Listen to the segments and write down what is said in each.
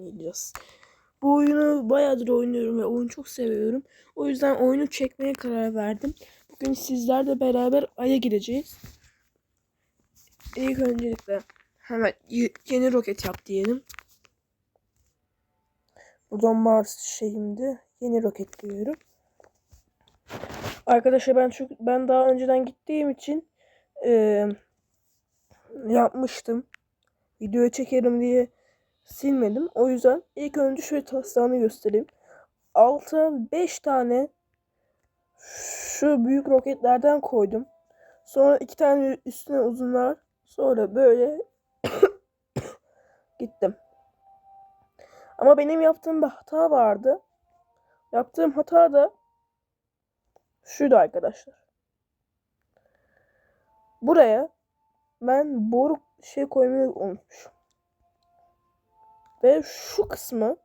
oynayacağız. Bu oyunu bayağıdır oynuyorum ve oyunu çok seviyorum. O yüzden oyunu çekmeye karar verdim. Bugün sizlerle beraber Ay'a gideceğiz. İlk öncelikle hemen yeni roket yap diyelim. Buradan Mars şeyimdi. Yeni roket diyorum. Arkadaşlar ben çok ben daha önceden gittiğim için eee, yapmıştım. Videoya çekerim diye silmedim. O yüzden ilk önce şöyle taslağını göstereyim. Alta 5 tane şu büyük roketlerden koydum. Sonra iki tane üstüne uzunlar. Sonra böyle gittim. Ama benim yaptığım bir hata vardı. Yaptığım hata da şuydu arkadaşlar. Buraya ben boru şey koymayı unutmuşum. Ve şu kısmı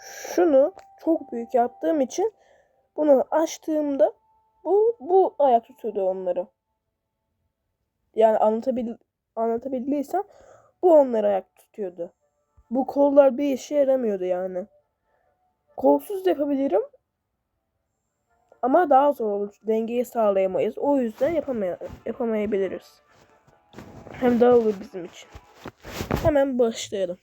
şunu çok büyük yaptığım için bunu açtığımda bu bu ayak tutuyordu onları. Yani anlatabil anlatabildiysem bu onları ayak tutuyordu. Bu kollar bir işe yaramıyordu yani. Kolsuz yapabilirim. Ama daha zor olur. Dengeyi sağlayamayız. O yüzden yapamay yapamayabiliriz. Hem daha olur bizim için. Hemen başlayalım.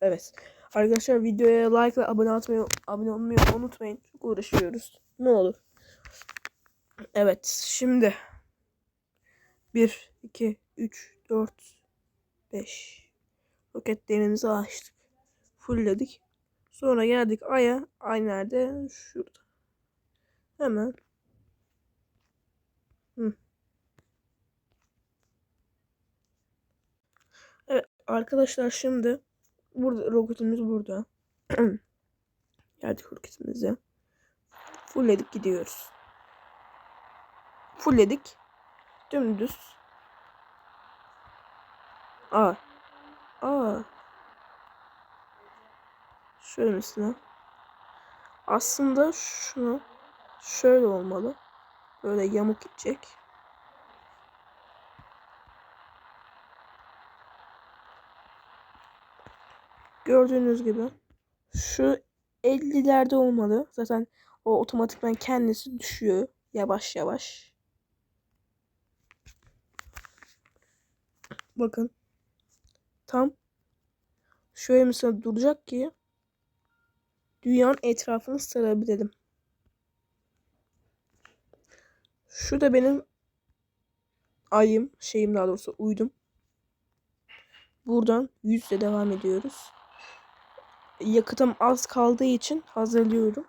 Evet. Arkadaşlar videoya like ve abone atmayı, abone olmayı unutmayın. Çok uğraşıyoruz. Ne olur. Evet. Şimdi 1, 2, 3, 4, 5 roketlerimizi açtık. Fullledik. Sonra geldik Ay'a. Ay nerede? Şurada. Hemen. Hı. Evet arkadaşlar şimdi burada roketimiz burada. Geldik roketimize. Fullledik gidiyoruz. Fullledik. Dümdüz. Aa. Aa. Şöyle mesela. Aslında şunu şöyle olmalı. Böyle yamuk gidecek. Gördüğünüz gibi şu 50'lerde olmalı. Zaten o otomatikman kendisi düşüyor yavaş yavaş. Bakın. Tam şöyle mesela duracak ki dünyanın etrafını sarabilelim. Şu da benim ayım, şeyim daha doğrusu uydum. Buradan yüzle devam ediyoruz. Yakıtım az kaldığı için hazırlıyorum.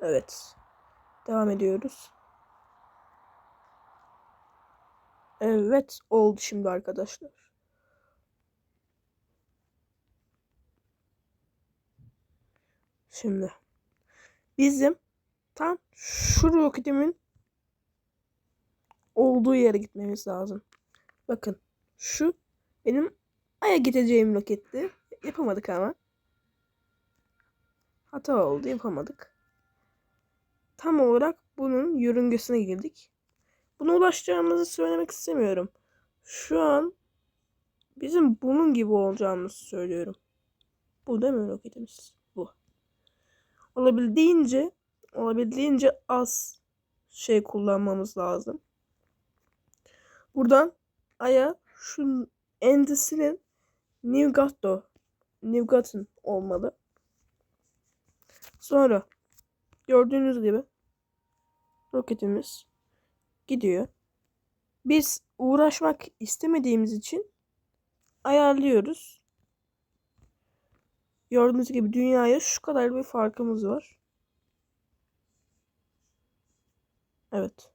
Evet. Devam ediyoruz. Evet oldu şimdi arkadaşlar. Şimdi bizim tam şu roketimin olduğu yere gitmemiz lazım. Bakın şu benim Ay'a gideceğim roketti. Yapamadık ama. Hata oldu yapamadık. Tam olarak bunun yörüngesine girdik. Buna ulaşacağımızı söylemek istemiyorum. Şu an bizim bunun gibi olacağımızı söylüyorum. Bu değil mi roketimiz? Bu. Olabildiğince olabildiğince az şey kullanmamız lazım. Buradan aya şu endisinin Newgatto Newgat'ın olmalı. Sonra gördüğünüz gibi roketimiz gidiyor. Biz uğraşmak istemediğimiz için ayarlıyoruz. Gördüğünüz gibi dünyaya şu kadar bir farkımız var. Evet.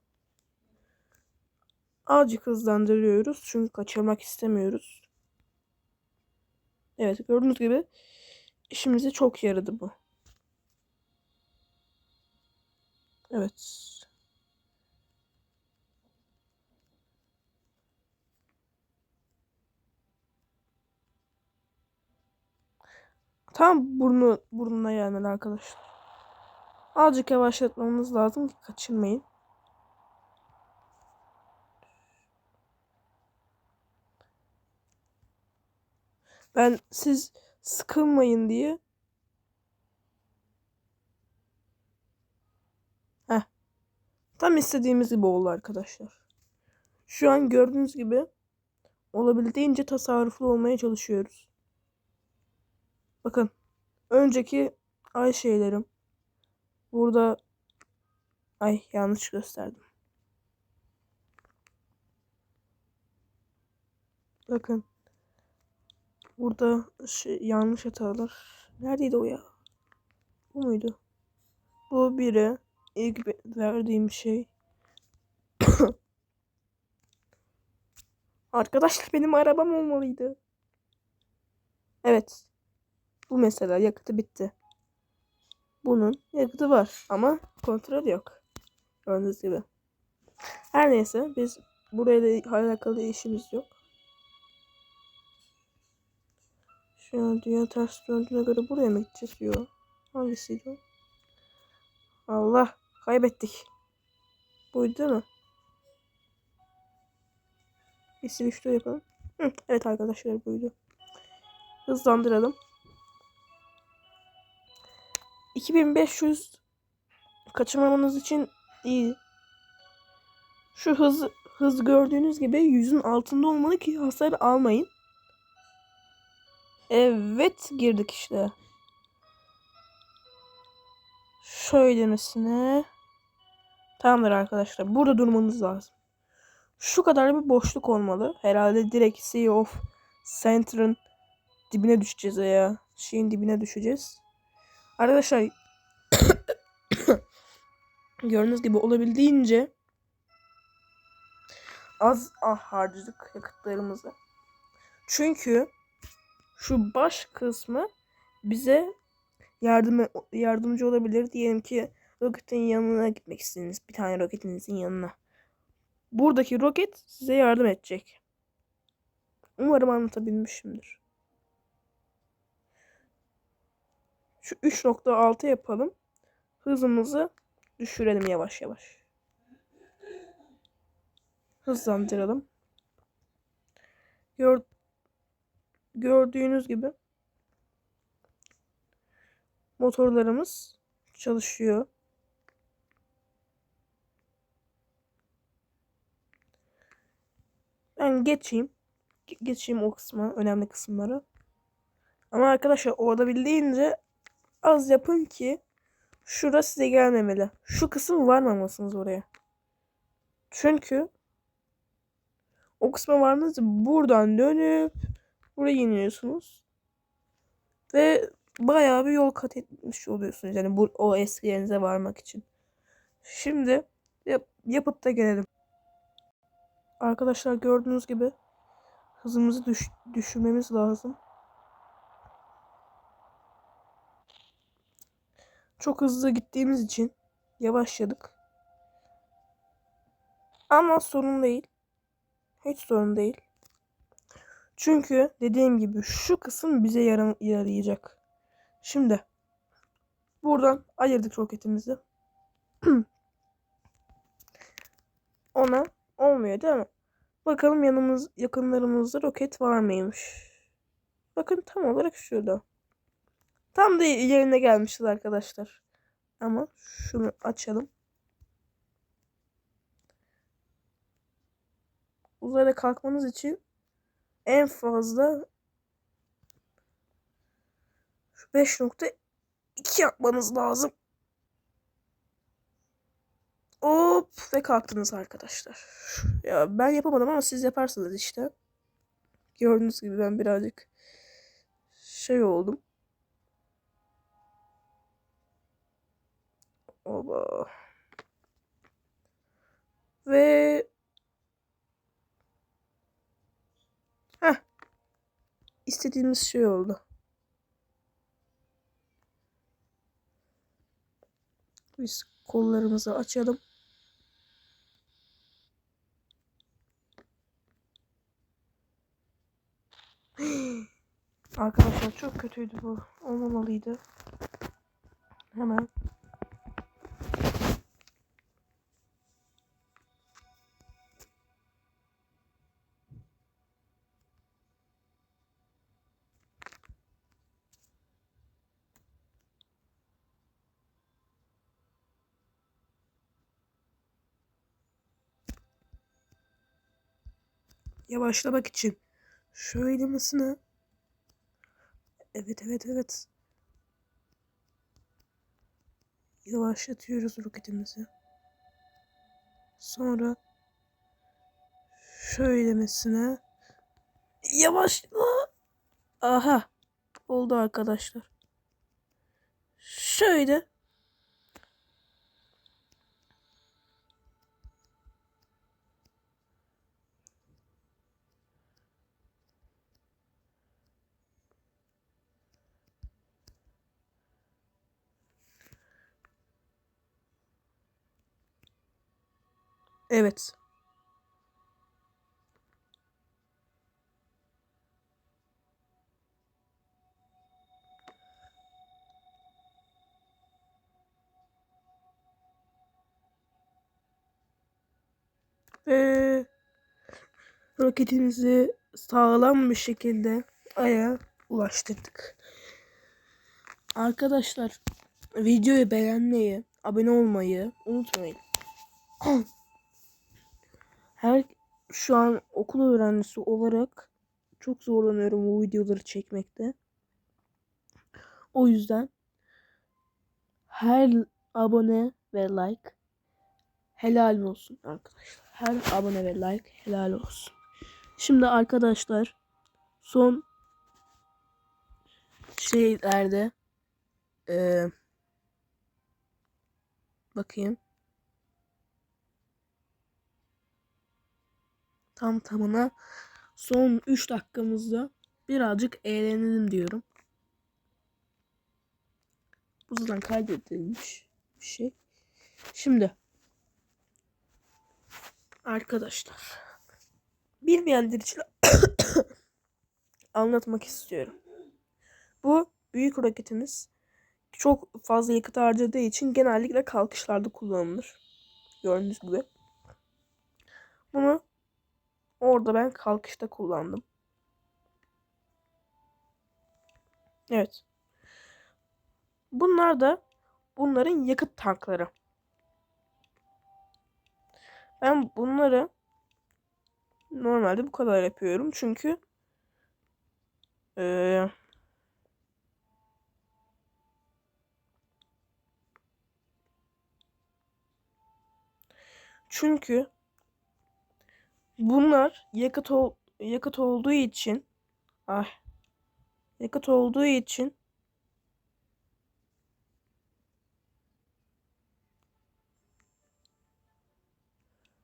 Azıcık hızlandırıyoruz çünkü kaçırmak istemiyoruz. Evet gördüğünüz gibi işimize çok yaradı bu. Evet. Tam burnu burnuna gelmedi arkadaşlar. Azıcık yavaşlatmamız lazım ki kaçırmayın. Ben siz sıkılmayın diye Heh. Tam istediğimiz gibi oldu arkadaşlar. Şu an gördüğünüz gibi olabildiğince tasarruflu olmaya çalışıyoruz. Bakın. Önceki ay şeylerim. Burada ay yanlış gösterdim. Bakın. Burada şey, yanlış hatalar. Neredeydi o ya? Bu muydu? Bu biri. ilk verdiğim şey. Arkadaşlar benim arabam olmalıydı. Evet. Bu mesela yakıtı bitti. Bunun yakıtı var ama kontrol yok. Gördüğünüz gibi. Her neyse biz burayla alakalı işimiz yok. An dünya ters döndüğüne göre buraya mı gideceğiz diyor. Hangisiydi o? Allah kaybettik. Buydu değil mi? Bir switch yapalım. Hı, evet arkadaşlar buydu. Hızlandıralım. 2500 kaçırmamanız için iyi. Şu hız hız gördüğünüz gibi yüzün altında olmalı ki hasar almayın. Evet girdik işte. Şöylemesine. Tamamdır arkadaşlar. Burada durmanız lazım. Şu kadar bir boşluk olmalı. Herhalde direkt Sea of Center'ın dibine düşeceğiz ya. Şeyin dibine düşeceğiz. Arkadaşlar gördüğünüz gibi olabildiğince az ah harcadık yakıtlarımızı. Çünkü şu baş kısmı bize yardım yardımcı olabilir. Diyelim ki roketin yanına gitmek istediniz. Bir tane roketinizin yanına. Buradaki roket size yardım edecek. Umarım anlatabilmişimdir. Şu 3.6 yapalım. Hızımızı düşürelim yavaş yavaş. Hızlandıralım. Gör, gördüğünüz gibi motorlarımız çalışıyor. Ben geçeyim. Ge- Geçeyim o kısma, önemli kısımları. Ama arkadaşlar olabildiğince az yapın ki şura size gelmemeli. Şu kısım varmamalısınız oraya. Çünkü o kısma vardığınızda buradan dönüp buraya iniyorsunuz. Ve bayağı bir yol kat etmiş oluyorsunuz. Yani bu, o eski yerinize varmak için. Şimdi yap, yapıp da gelelim. Arkadaşlar gördüğünüz gibi hızımızı düş, düşürmemiz lazım. Çok hızlı gittiğimiz için yavaşladık. Ama sorun değil. Hiç sorun değil. Çünkü dediğim gibi şu kısım bize yara- yarayacak. Şimdi buradan ayırdık roketimizi. Ona olmuyor değil mi? Bakalım yanımız yakınlarımızda roket var mıymış? Bakın tam olarak şurada. Tam da yerine gelmişiz arkadaşlar. Ama şunu açalım. Uzaya kalkmanız için en fazla şu 5.2 yapmanız lazım. Hop ve kalktınız arkadaşlar. Ya ben yapamadım ama siz yaparsınız işte. Gördüğünüz gibi ben birazcık şey oldum. Oba. Ve Heh. İstediğimiz şey oldu. Biz kollarımızı açalım. Arkadaşlar çok kötüydü bu. Olmamalıydı. Hemen. Yavaşlamak için şöyle mısını? Evet evet evet. Yavaşlatıyoruz roketimizi. Sonra şöylemesine yavaşla. Aha. Oldu arkadaşlar. Şöyle. Evet. Ve roketimizi sağlam bir şekilde Ay'a ulaştırdık. Arkadaşlar videoyu beğenmeyi, abone olmayı unutmayın. Her şu an okul öğrencisi olarak çok zorlanıyorum bu videoları çekmekte. O yüzden her abone ve like helal olsun arkadaşlar. Her abone ve like helal olsun. Şimdi arkadaşlar son şeylerde eee bakayım. Tam tamına son 3 dakikamızda birazcık eğlenelim diyorum. Bu zaten kaydedilmiş bir şey. Şimdi arkadaşlar bilmeyenler için anlatmak istiyorum. Bu büyük roketimiz çok fazla yakıt harcadığı için genellikle kalkışlarda kullanılır. Gördüğünüz gibi. Bunu orada ben kalkışta kullandım. Evet. Bunlar da bunların yakıt tankları. Ben bunları normalde bu kadar yapıyorum. Çünkü eee çünkü bunlar yakıt ol, yakıt olduğu için ah yakıt olduğu için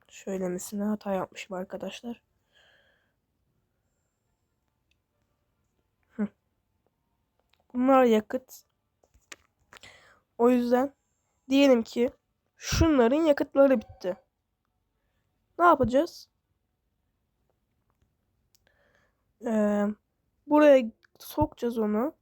Söylemesine hata yapmışım arkadaşlar. Bunlar yakıt. O yüzden diyelim ki şunların yakıtları bitti. Ne yapacağız? Ee, buraya sokacağız onu.